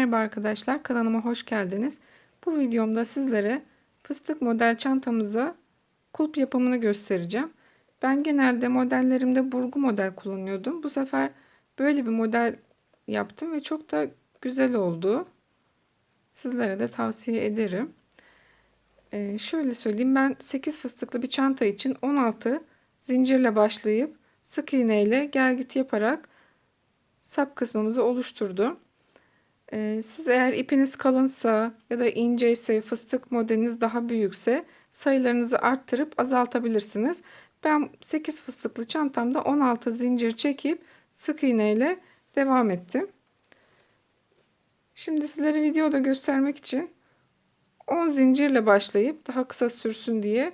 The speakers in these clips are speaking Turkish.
Merhaba arkadaşlar kanalıma hoş geldiniz. Bu videomda sizlere fıstık model çantamıza kulp yapımını göstereceğim. Ben genelde modellerimde burgu model kullanıyordum. Bu sefer böyle bir model yaptım ve çok da güzel oldu. Sizlere de tavsiye ederim. Ee, şöyle söyleyeyim ben 8 fıstıklı bir çanta için 16 zincirle başlayıp sık iğne ile gel git yaparak sap kısmımızı oluşturdum. Ee, siz eğer ipiniz kalınsa ya da inceyse fıstık modeliniz daha büyükse sayılarınızı arttırıp azaltabilirsiniz. Ben 8 fıstıklı çantamda 16 zincir çekip sık iğne ile devam ettim. Şimdi sizlere videoda göstermek için 10 zincirle başlayıp daha kısa sürsün diye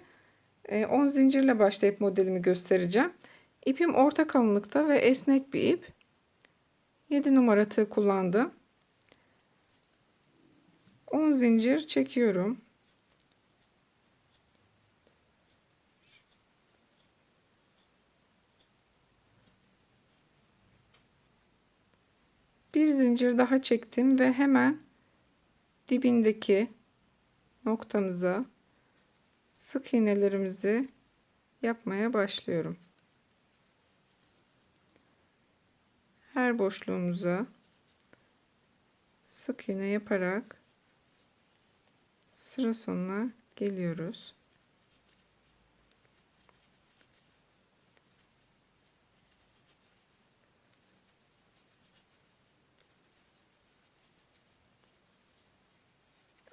10 zincirle başlayıp modelimi göstereceğim. İpim orta kalınlıkta ve esnek bir ip. 7 numara tığ kullandım. 10 zincir çekiyorum. Bir zincir daha çektim ve hemen dibindeki noktamıza sık iğnelerimizi yapmaya başlıyorum. Her boşluğumuza sık iğne yaparak sıra sonuna geliyoruz.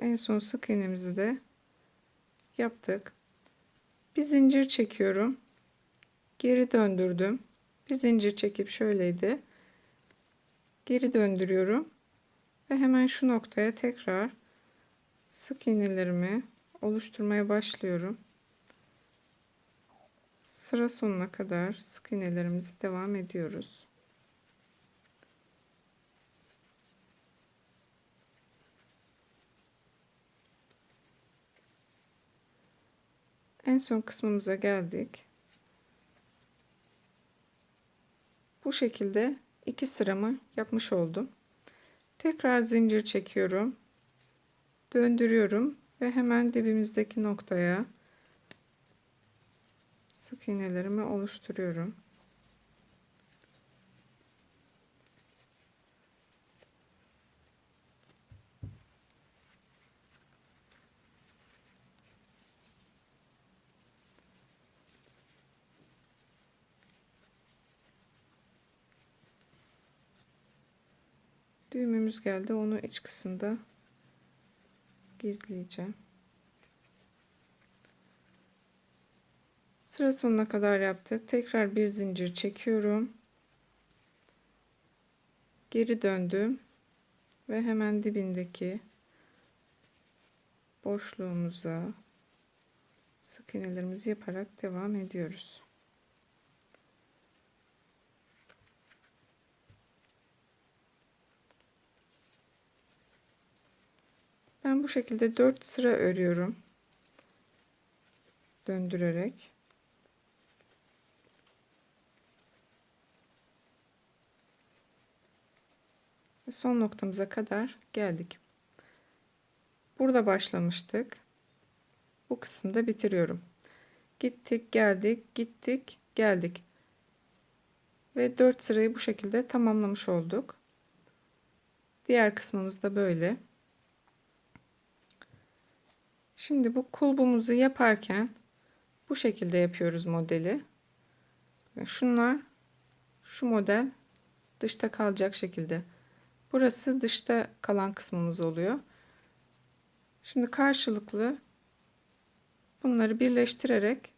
En son sık iğnemizi de yaptık. Bir zincir çekiyorum. Geri döndürdüm. Bir zincir çekip şöyleydi. Geri döndürüyorum. Ve hemen şu noktaya tekrar sık iğnelerimi oluşturmaya başlıyorum. Sıra sonuna kadar sık iğnelerimizi devam ediyoruz. En son kısmımıza geldik. Bu şekilde iki sıramı yapmış oldum. Tekrar zincir çekiyorum. Döndürüyorum ve hemen dibimizdeki noktaya sık iğnelerimi oluşturuyorum. Düğümümüz geldi. Onu iç kısımda gizleyeceğim. Sıra sonuna kadar yaptık. Tekrar bir zincir çekiyorum. Geri döndüm ve hemen dibindeki boşluğumuza sık iğnelerimizi yaparak devam ediyoruz. Ben bu şekilde 4 sıra örüyorum. Döndürerek. Ve son noktamıza kadar geldik. Burada başlamıştık. Bu kısımda bitiriyorum. Gittik, geldik, gittik, geldik. Ve 4 sırayı bu şekilde tamamlamış olduk. Diğer kısmımız da böyle. Şimdi bu kulbumuzu yaparken bu şekilde yapıyoruz modeli. Şunlar şu model dışta kalacak şekilde. Burası dışta kalan kısmımız oluyor. Şimdi karşılıklı bunları birleştirerek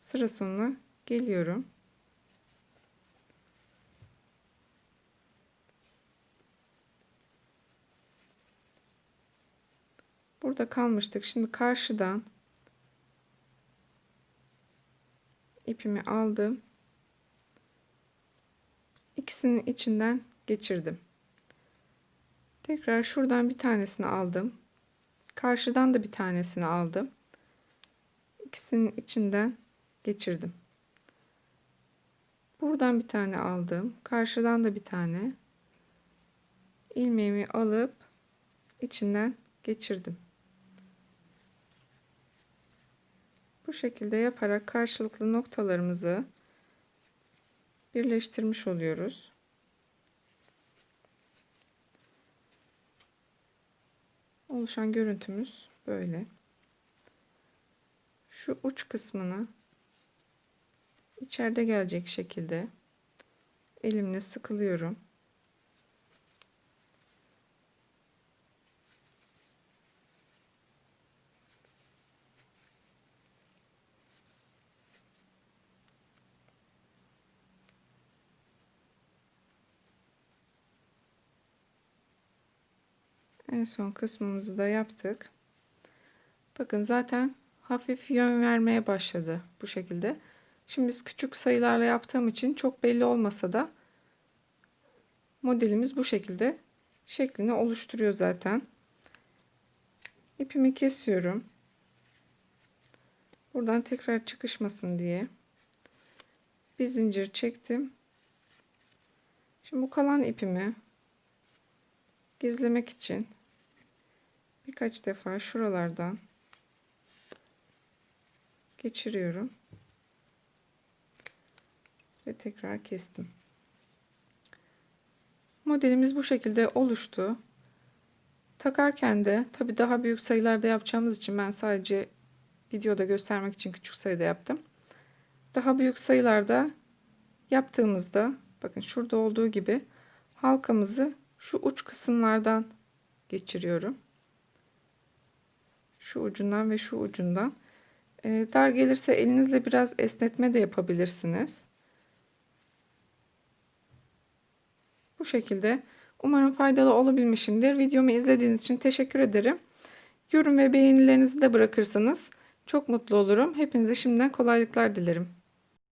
sıra sonuna geliyorum. Burada kalmıştık. Şimdi karşıdan ipimi aldım. İkisinin içinden geçirdim. Tekrar şuradan bir tanesini aldım. Karşıdan da bir tanesini aldım. İkisinin içinden geçirdim. Buradan bir tane aldım. Karşıdan da bir tane. ilmeğimi alıp içinden geçirdim. Bu şekilde yaparak karşılıklı noktalarımızı birleştirmiş oluyoruz. Oluşan görüntümüz böyle. Şu uç kısmını içeride gelecek şekilde elimle sıkılıyorum. En son kısmımızı da yaptık. Bakın zaten hafif yön vermeye başladı bu şekilde. Şimdi biz küçük sayılarla yaptığım için çok belli olmasa da modelimiz bu şekilde şeklini oluşturuyor zaten. İpimi kesiyorum. Buradan tekrar çıkışmasın diye bir zincir çektim. Şimdi bu kalan ipimi gizlemek için birkaç defa şuralardan geçiriyorum ve tekrar kestim. Modelimiz bu şekilde oluştu. Takarken de tabi daha büyük sayılarda yapacağımız için ben sadece videoda göstermek için küçük sayıda yaptım. Daha büyük sayılarda yaptığımızda bakın şurada olduğu gibi halkamızı şu uç kısımlardan geçiriyorum. Şu ucundan ve şu ucundan. E, dar gelirse elinizle biraz esnetme de yapabilirsiniz. Bu şekilde. Umarım faydalı olabilmişimdir. Videomu izlediğiniz için teşekkür ederim. Yorum ve beğenilerinizi de bırakırsanız çok mutlu olurum. Hepinize şimdiden kolaylıklar dilerim.